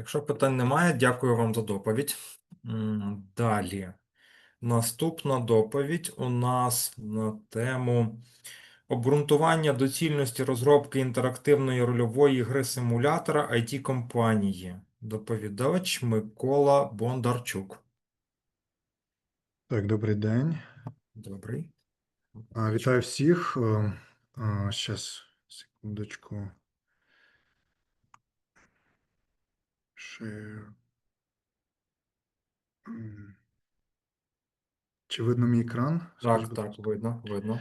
Якщо питань немає, дякую вам за доповідь. Далі. Наступна доповідь у нас на тему обґрунтування доцільності розробки інтерактивної рольової гри симулятора IT компанії. Доповідач Микола Бондарчук. Так, добрий день. Добрий. Вітаю всіх. Зараз, секундочку. Share. Чи видно мій екран? Так, так, видно, видно.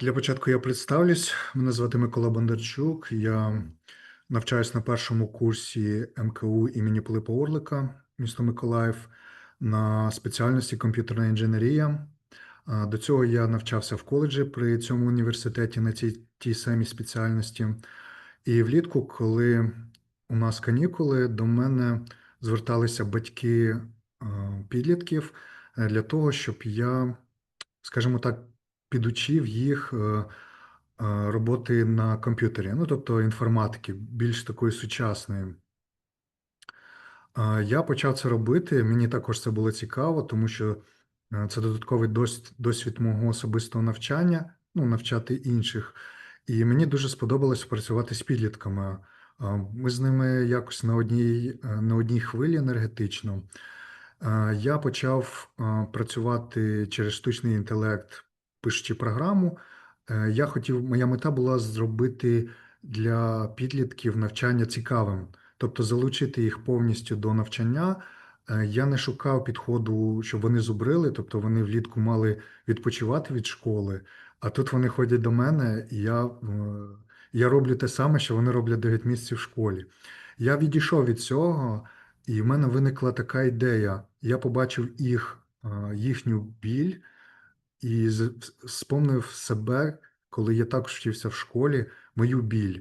Для початку я представлюсь. Мене звати Микола Бондарчук. Я навчаюсь на першому курсі МКУ імені Пилипа Орлика, місто Миколаїв, на спеціальності комп'ютерна інженерія. До цього я навчався в коледжі при цьому університеті на цій тій самій спеціальності. І влітку, коли у нас канікули, до мене зверталися батьки підлітків е, для того, щоб я, скажімо так, підучив їх е, е, роботи на комп'ютері, ну тобто інформатики, більш такої сучасної. Я почав це робити. Мені також це було цікаво, тому що це додатковий досвід мого особистого навчання, ну, навчати інших. І мені дуже сподобалось працювати з підлітками. Ми з ними якось на одній, е, на одній хвилі енергетично. Я почав працювати через штучний інтелект, пишучи програму. Е, Я хотів, моя мета була зробити для підлітків навчання цікавим, тобто залучити їх повністю до навчання. Е, Я не шукав підходу, щоб вони зубрили, тобто вони влітку мали відпочивати від школи, а тут вони ходять до мене, і я, я роблю те саме, що вони роблять 9 місяців в школі. Я відійшов від цього, і в мене виникла така ідея. Я побачив їх, е, їхню біль і спомнив себе, коли я також вчився в школі, мою біль.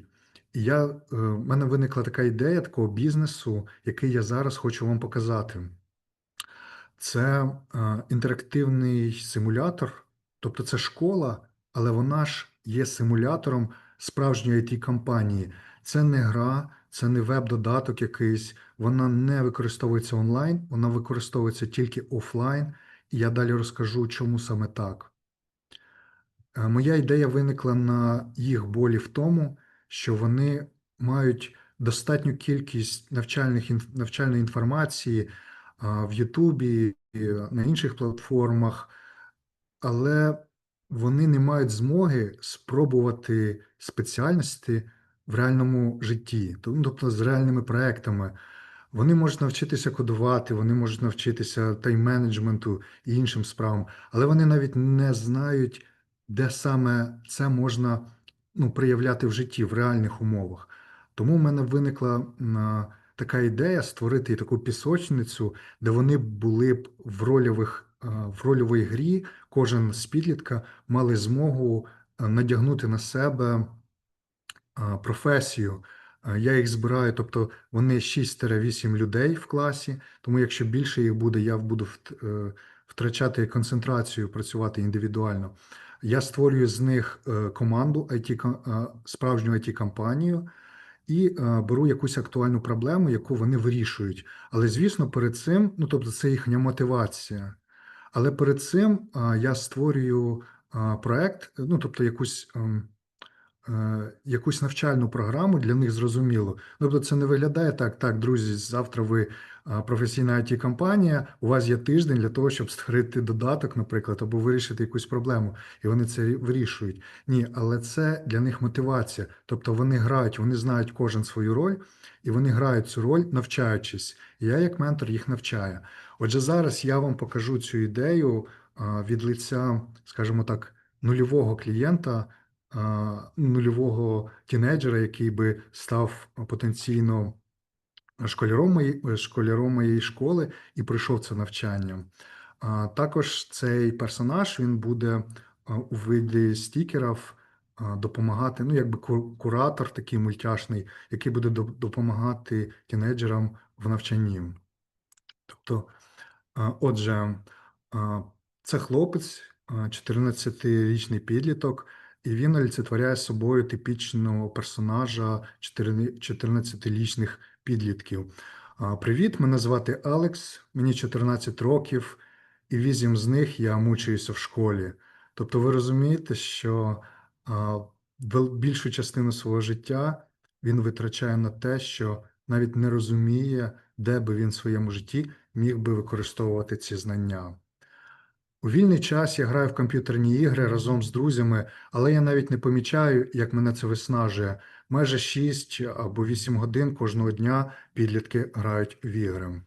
І я, е, в мене виникла така ідея такого бізнесу, який я зараз хочу вам показати. Це е, інтерактивний симулятор, тобто це школа, але вона ж є симулятором справжньої it компанії. Це не гра, це не веб-додаток якийсь, вона не використовується онлайн, вона використовується тільки офлайн. І я далі розкажу, чому саме так. Е, Моя ідея виникла на їх болі в тому, що вони мають достатню кількість навчальних навчальної інформації в Ютубі, на інших платформах, але вони не мають змоги спробувати спеціальності в реальному житті, ну, тобто з реальними проектами. Вони можуть навчитися кодувати, вони можуть навчитися тайм-менеджменту і іншим справам, але вони навіть не знають, де саме це можна ну, проявляти в житті, в реальних умовах. Тому в мене виникла така ідея створити таку пісочницю, де вони були б в рольових, в рольовій грі, кожен з підлітка мали змогу надягнути на себе професію. Я їх збираю, тобто вони 6-8 людей в класі, тому якщо більше їх буде, я буду е, втрачати концентрацію, працювати індивідуально. Я створюю з них е, команду IT, справжню IT-компанію і е, беру якусь актуальну проблему, яку вони вирішують. Але, звісно, перед цим, ну тобто, це їхня мотивація. Але перед цим я створюю проект, ну тобто якусь. ем, е, якусь навчальну програму для них зрозуміло. Тобто це не виглядає так, так, друзі, завтра ви професійна it компанія у вас є тиждень для того, щоб створити додаток, наприклад, або вирішити якусь проблему, і вони це вирішують. Ні, але це для них мотивація. Тобто вони грають, вони знають кожен свою роль, і вони грають цю роль, навчаючись. І я, як ментор, їх навчаю. Отже, зараз я вам покажу цю ідею від лиця, скажімо так, нульового клієнта нульового тінейджера, який би став потенційно школяром моєї, школяром моєї школи і пройшов це навчання. Також цей персонаж він буде у виді стікерів допомагати, ну, якби куратор такий мультяшний, який буде допомагати тінейджерам в навчанні. Тобто, отже, це хлопець, 14-річний підліток, і він олицетворяє собою типічного персонажа 14 14-річних підлітків. Привіт, мене звати Алекс, мені 14 років, і вісім з них я мучуюся в школі. Тобто, ви розумієте, що більшу частину свого життя він витрачає на те, що навіть не розуміє, де би він в своєму житті міг би використовувати ці знання. У вільний час я граю в комп'ютерні ігри разом з друзями, але я навіть не помічаю, як мене це виснажує. Майже 6 або 8 годин кожного дня підлітки грають в ігри.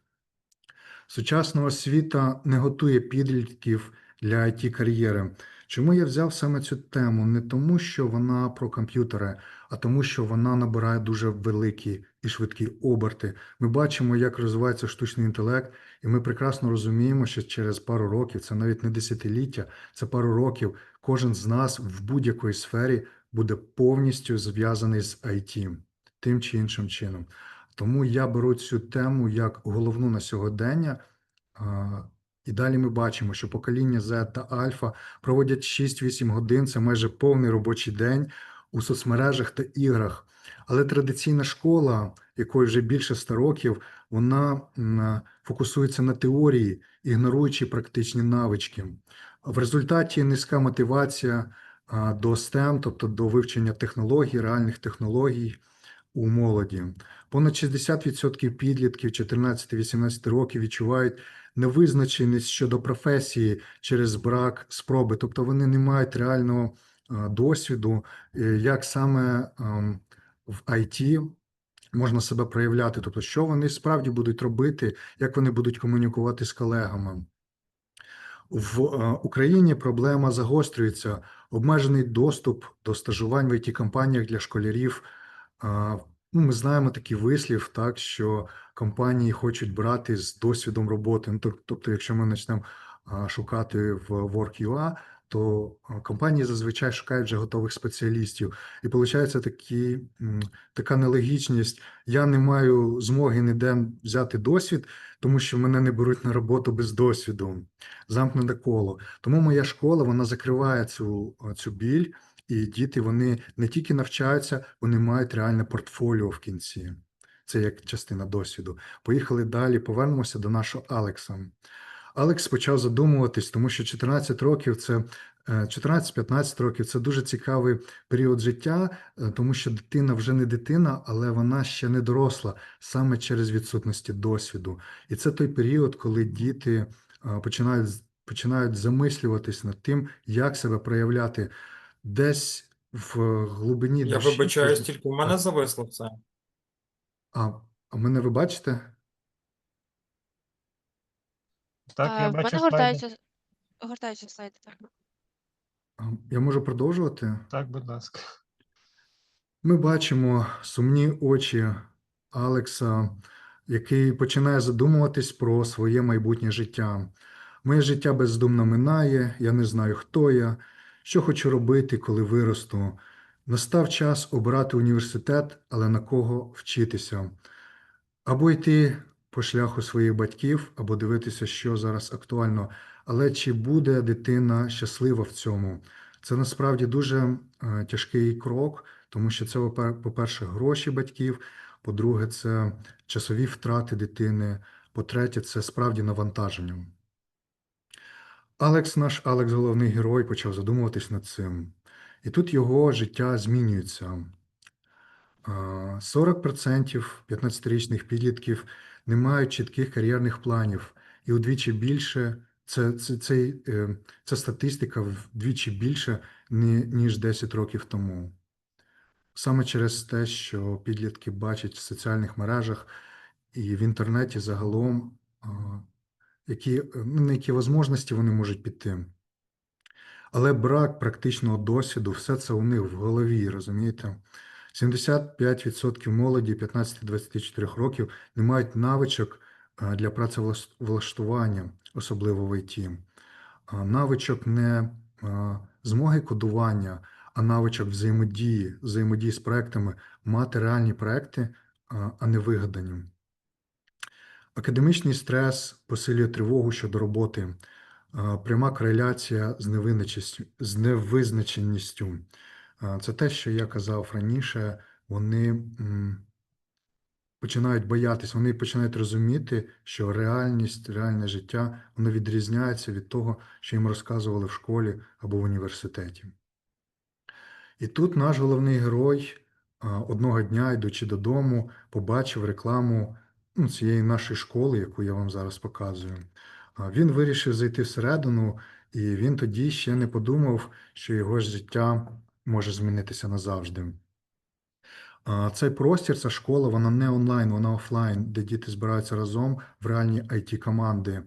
Сучасна освіта не готує підлітків для it кар'єри. Чому я взяв саме цю тему? Не тому, що вона про комп'ютери, а тому, що вона набирає дуже великі і швидкі оберти. Ми бачимо, як розвивається штучний інтелект, і ми прекрасно розуміємо, що через пару років, це навіть не десятиліття, це пару років, кожен з нас в будь-якої сфері буде повністю зв'язаний з IT тим чи іншим чином. Тому я беру цю тему як головну на сьогодення. І далі ми бачимо, що покоління Z та Альфа проводять 6-8 годин, це майже повний робочий день у соцмережах та іграх. Але традиційна школа, якої вже більше 100 років, вона фокусується на теорії, ігноруючи практичні навички. В результаті низька мотивація до STEM, тобто до вивчення технологій, реальних технологій у молоді. Понад 60% підлітків 14-18 років відчувають невизначеність щодо професії через брак спроби, тобто вони не мають реального досвіду, е, як саме ем, в IT можна себе проявляти, тобто що вони справді будуть робити, як вони будуть комунікувати з колегами. В е, Україні проблема загострюється. Обмежений доступ до стажувань в it компаніях для школярів. Ну, ми знаємо такий вислів, так що компанії хочуть брати з досвідом роботи. Ну, тобто, якщо ми почнемо шукати в Work.ua, то компанії зазвичай шукають вже готових спеціалістів. І виходить такі, така нелогічність. Я не маю змоги ніде взяти досвід, тому що мене не беруть на роботу без досвіду. Замкнене коло. Тому моя школа вона закриває цю, цю біль. І діти вони не тільки навчаються, вони мають реальне портфоліо в кінці. Це як частина досвіду. Поїхали далі, повернемося до нашого Алекса. Алекс почав задумуватись, тому що 14 років це е, 14-15 років це дуже цікавий період життя, е, тому що дитина вже не дитина, але вона ще не доросла саме через відсутності досвіду. І це той період, коли діти е, починають починають замислюватись над тим, як себе проявляти десь в глибині Я душі. вибачаюсь, кожен- тільки у мене зависло все. А, а мене ви бачите? Так, А, я в бачу мене слайди. гортаються, гортаються слайди, так. А, Я можу продовжувати? Так, будь ласка. Ми бачимо сумні очі Алекса, який починає задумуватись про своє майбутнє життя. Моє життя бездумно минає, я не знаю, хто я, що хочу робити, коли виросту. Настав час обрати університет, але на кого вчитися. Або йти по шляху своїх батьків, або дивитися, що зараз актуально. Але чи буде дитина щаслива в цьому? Це насправді дуже е, тяжкий крок, тому що це, по-перше, гроші батьків, по-друге, це часові втрати дитини, по-третє, це справді навантаження. Алекс, наш Алекс, головний герой, почав задумуватись над цим. І тут його життя змінюється. 40% 15-річних підлітків не мають чітких кар'єрних планів, і удвічі більше це, це, цей, е, ця статистика вдвічі більше, ніж 10 років тому. Саме через те, що підлітки бачать в соціальних мережах і в інтернеті загалом, які, ну, на які можливості вони можуть піти. Але брак практичного досвіду, все це у них в голові, розумієте? 75% молоді 15-24 років не мають навичок для працевлаштування, особливо в ІТ. Навичок не змоги кодування, а навичок взаємодії, взаємодії з проектами, мати реальні проекти, а а не вигадані. Академічний стрес посилює тривогу щодо роботи, пряма кореляція з невизначеністю. Це те, що я казав раніше, вони починають боятись, вони починають розуміти, що реальність, реальне життя, воно відрізняється від того, що їм розказували в школі або в університеті. І тут наш головний герой одного дня, йдучи додому, побачив рекламу ну, цієї нашої школи, яку я вам зараз показую. Він вирішив зайти всередину, і він тоді ще не подумав, що його життя може змінитися назавжди. Цей простір, ця школа, вона не онлайн, вона офлайн, де діти збираються разом в реальні it команди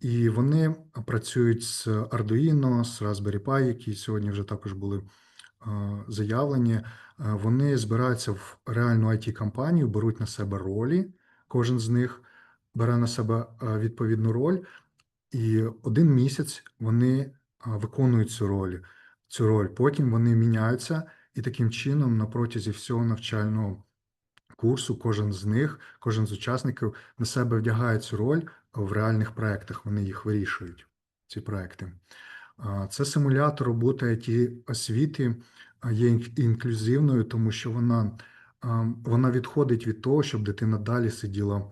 І вони працюють з Arduino, з Raspberry Pi, які сьогодні вже також були заявлені. Вони збираються в реальну it компанію беруть на себе ролі. Кожен з них бере на себе відповідну роль, і один місяць вони виконують цю роль. Цю роль. Потім вони міняються, і таким чином на протязі всього навчального курсу кожен з них, кожен з учасників на себе вдягає цю роль в реальних проєктах. Вони їх вирішують, ці проекти. Це симулятор роботи it освіти є інклюзивною, тому що вона, вона відходить від того, щоб дитина далі сиділа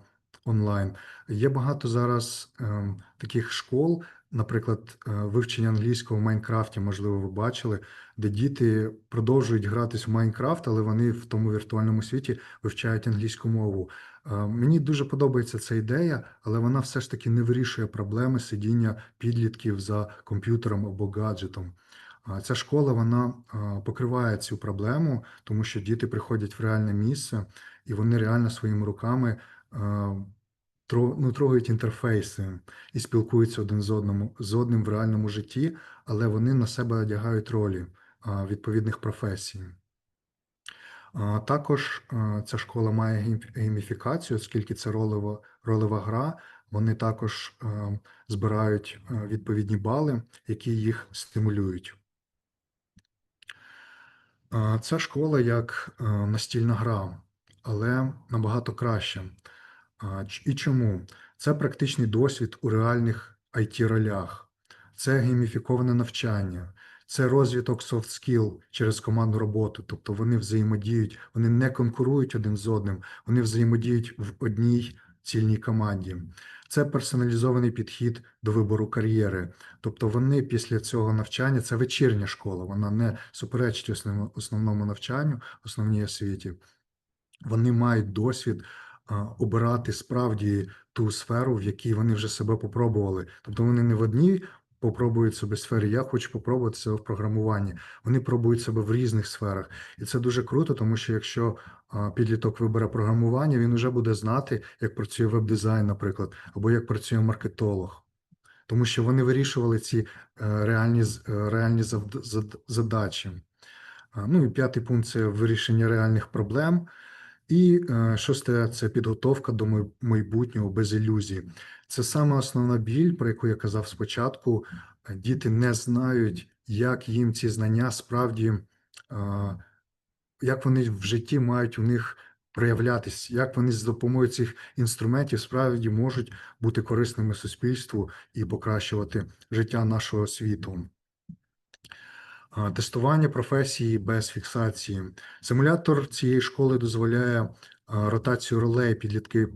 онлайн. Є багато зараз ем, таких школ, наприклад, е, вивчення англійського в Майнкрафті, можливо, ви бачили, де діти продовжують гратись в Майнкрафт, але вони в тому віртуальному світі вивчають англійську мову. Е, Мені дуже подобається ця ідея, але вона все ж таки не вирішує проблеми сидіння підлітків за комп'ютером або гаджетом. Ця школа вона покриває цю проблему, тому що діти приходять в реальне місце і вони реально своїми руками ну, трогають інтерфейси і спілкуються один з одному з одним в реальному житті, але вони на себе одягають ролі відповідних професій. Також ця школа має гейм- гейміфікацію, оскільки це ролева, ролева гра. Вони також збирають відповідні бали, які їх стимулюють. Ця школа як настільна гра, але набагато краще. І чому? Це практичний досвід у реальних IT-ролях, це гейміфіковане навчання, це розвиток soft skill через командну роботу. Тобто вони взаємодіють, вони не конкурують один з одним, вони взаємодіють в одній цільній команді. Це персоналізований підхід до вибору кар'єри. Тобто вони після цього навчання, це вечірня школа, вона не суперечить основному, навчанню, основній освіті. Вони мають досвід обирати справді ту сферу, в якій вони вже себе попробували. Тобто вони не в одній попробують себе сфері. Я хочу попробувати себе в програмуванні. Вони пробують себе в різних сферах, і це дуже круто, тому що якщо підліток вибере програмування, він вже буде знати, як працює веб-дизайн, наприклад, або як працює маркетолог. Тому що вони вирішували ці е, реальні, е, реальні задачі. Ну і п'ятий пункт це вирішення реальних проблем. І е, шосте це підготовка до май- майбутнього без ілюзій. Це саме основна біль, про яку я казав спочатку. Діти не знають, як їм ці знання справді, е, як вони в житті мають у них проявлятись, як вони з допомогою цих інструментів справді можуть бути корисними суспільству і покращувати життя нашого світу. Тестування професії без фіксації. Симулятор цієї школи дозволяє ротацію ролей. Підлітки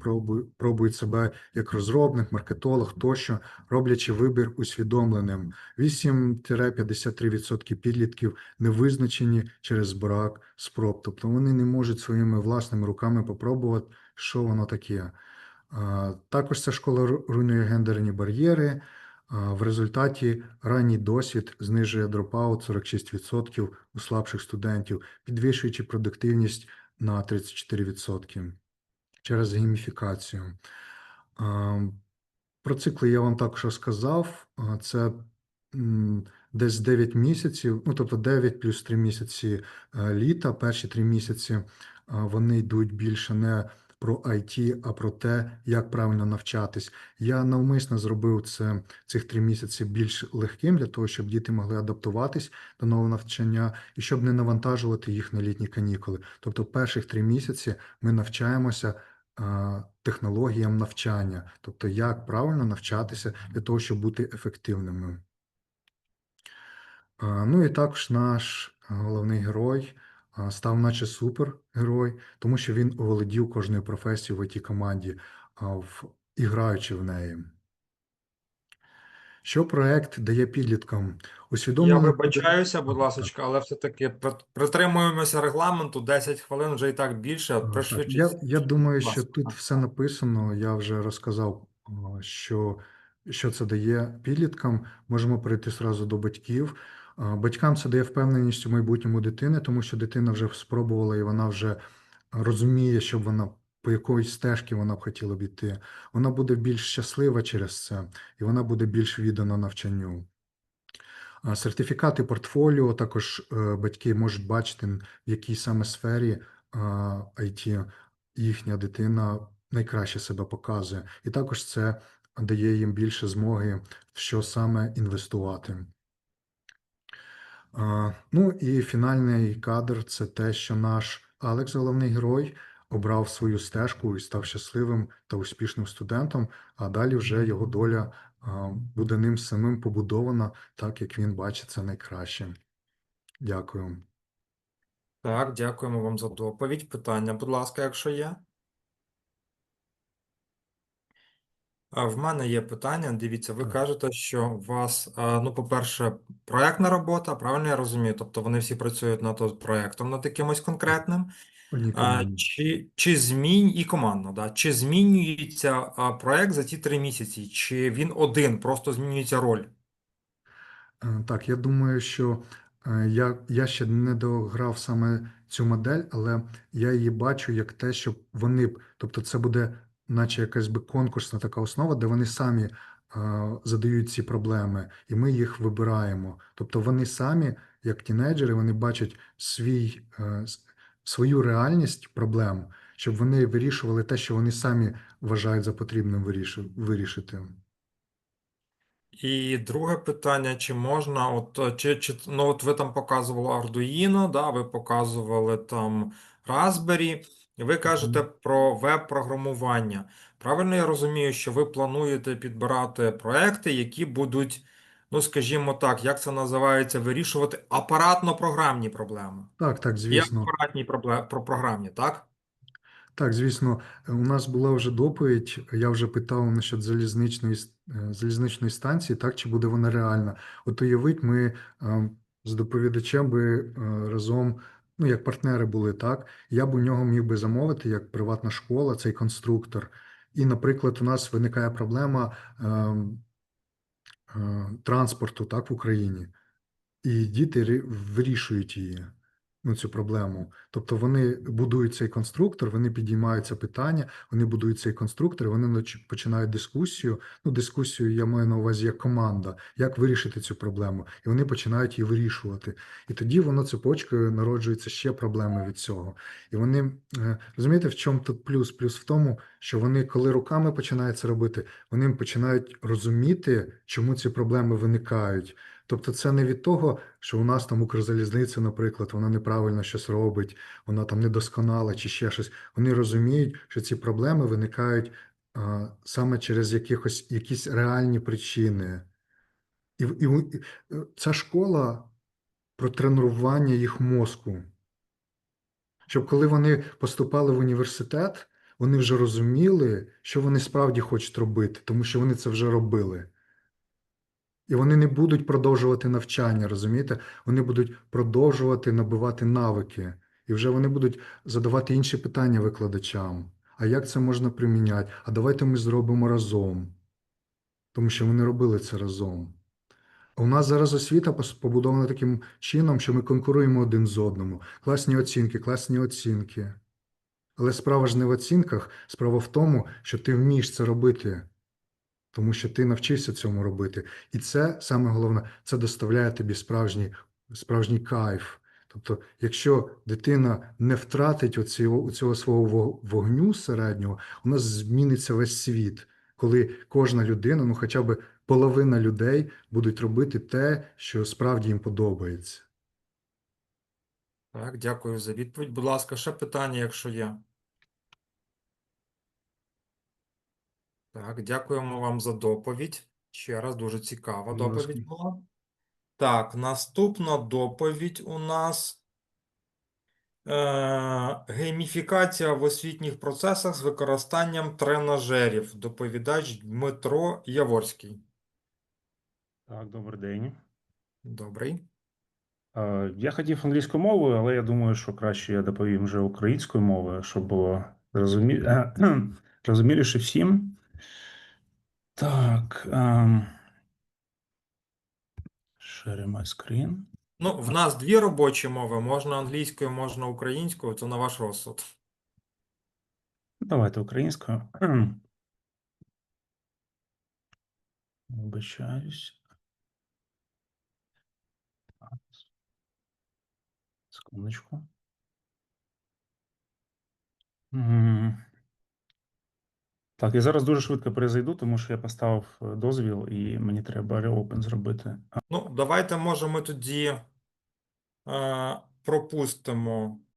пробують себе як розробник, маркетолог тощо, роблячи вибір усвідомленим. 8-53% підлітків не визначені через брак спроб. Тобто вони не можуть своїми власними руками попробувати, що воно таке. Також ця школа руйнує гендерні бар'єри. В результаті ранній досвід знижує дропаут 46% у слабших студентів, підвищуючи продуктивність на 34% через гейміфікацію. Про цикли я вам також розказав. Це десь 9 місяців, ну тобто 9 плюс 3 місяці е, літа. Перші 3 місяці вони йдуть більше не про IT, а про те, як правильно навчатись. Я навмисно зробив це цих три місяці більш легким для того, щоб діти могли адаптуватись до нового навчання і щоб не навантажувати їх на літні канікули. Тобто, перших три місяці ми навчаємося технологіям навчання, тобто як правильно навчатися для того, щоб бути ефективними. Ну і також наш головний герой став наче супергерой, тому що він оволодів кожною професією в it команді, в, і в неї. Що проект дає підліткам? Я Усвідомлено вибачаюся, будь ласка, але все-таки прит- притримуємося регламенту, 10 хвилин вже і так більше. Пришвидшіть. я, я думаю, що тут все написано. Я вже розказав, що, що це дає підліткам. Можемо перейти зразу до батьків. Батькам це дає впевненість у майбутньому дитини, тому що дитина вже спробувала і вона вже розуміє, що вона по якоїсь стежки вона б хотіла б іти. Вона буде більш щаслива через це, і вона буде більш віддана навчанню. Сертифікати портфоліо також е, батьки можуть бачити, в якій саме сфері IT їхня дитина найкраще себе показує. І також це дає їм більше змоги, в що саме інвестувати. Ну і фінальний кадр це те, що наш Алекс, головний герой, обрав свою стежку і став щасливим та успішним студентом, а далі вже його доля буде ним самим побудована, так як він бачить це найкраще. Дякую. Так, дякуємо вам за доповідь. Питання, будь ласка, якщо є. А в мене є питання. Дивіться, ви кажете, що у вас, ну, по-перше, проектна робота, правильно я розумію? Тобто вони всі працюють над от проектом, над якимось конкретним. А, чи, чи змінь і командно, да? Чи змінюється а, проект за ті три місяці? Чи він один, просто змінюється роль? Е, Так, я думаю, що е, я, я ще не дограв саме цю модель, але я її бачу як те, що вони тобто це буде, наче якась би конкурсна така основа, де вони самі задають ці проблеми, і ми їх вибираємо. Тобто вони самі, як тінейджери, вони бачать свій, е, свою реальність проблем, щоб вони вирішували те, що вони самі вважають за потрібним вирішити. І друге питання, чи можна, от, е, чи, чи, ну, от ви там показували Arduino, да, ви показували там Raspberry, і ви кажете про веб-програмування. Правильно я розумію, що ви плануєте підбирати проекти, які будуть, ну, скажімо так, як це називається, вирішувати апаратно-програмні проблеми. Так, так, І звісно. апаратні пробле- про програмні, так? Так, звісно, у нас була вже доповідь. Я вже питав насчет залізничної е, залізничної станції, так чи буде вона реальна? От уявіть, ми е, з доповідачем би е, разом, ну як партнери були, так. Я б у нього міг би замовити як приватна школа, цей конструктор. І, наприклад, у нас виникає проблема е, е, транспорту, так, в Україні, і діти вирішують її ну, цю проблему. Тобто вони будують цей конструктор, вони підіймають це питання, вони будують цей конструктор, вони починають дискусію. Ну, дискусію я маю на увазі як команда, як вирішити цю проблему, і вони починають її вирішувати. І тоді воно цепочкою народжується ще проблеми від цього. І вони е, розумієте, в чому тут плюс? Плюс в тому, що вони, коли руками починають це робити, вони починають розуміти, чому ці проблеми виникають. Тобто, це не від того, що у нас там Укрзалізниця, наприклад, вона неправильно щось робить, вона там недосконала чи ще щось. Вони розуміють, що ці проблеми виникають а, саме через якихось якісь реальні причини. І, і, е, ця школа про тренування їх мозку. Щоб коли вони поступали в університет, вони вже розуміли, що вони справді хочуть робити, тому що вони це вже робили. І вони не будуть продовжувати навчання, розумієте? Вони будуть продовжувати набивати навики. І вже вони будуть задавати інші питання викладачам. А як це можна приміняти? А давайте ми зробимо разом. Тому що вони робили це разом. У нас зараз освіта побудована таким чином, що ми конкуруємо один з одному. Класні оцінки, класні оцінки. Але справа ж не в оцінках, справа в тому, що ти вмієш це робити тому що ти навчився цьому робити. І це саме головне, це доставляє тобі справжній, справжній кайф. Тобто, якщо дитина не втратить оцього, цього свого вогню середнього, у нас зміниться весь світ, коли кожна людина, ну хоча б половина людей будуть робити те, що справді їм подобається. Так, дякую за відповідь. Будь ласка, ще питання, якщо є. Так, дякуємо вам за доповідь. Ще раз дуже цікава доповідь була. Так, наступна доповідь у нас Е, Гейміфікація в освітніх процесах з використанням тренажерів. Доповідач Дмитро Яворський. Так, добрий день. Добрий. Е, Я хотів англійською мовою, але я думаю, що краще я доповім вже українською мовою, щоб було зрозумі... зрозуміліше всім. Так. ем, Share my screen. Ну, в нас дві робочі мови, можна англійською, можна українською, це на ваш розсуд. Давайте українською. Вибачаюсь. Секундочку. М. Так, я зараз дуже швидко перезайду, тому що я поставив е, дозвіл і мені треба реопен зробити. Ну, давайте, може, ми тоді е, пропустимо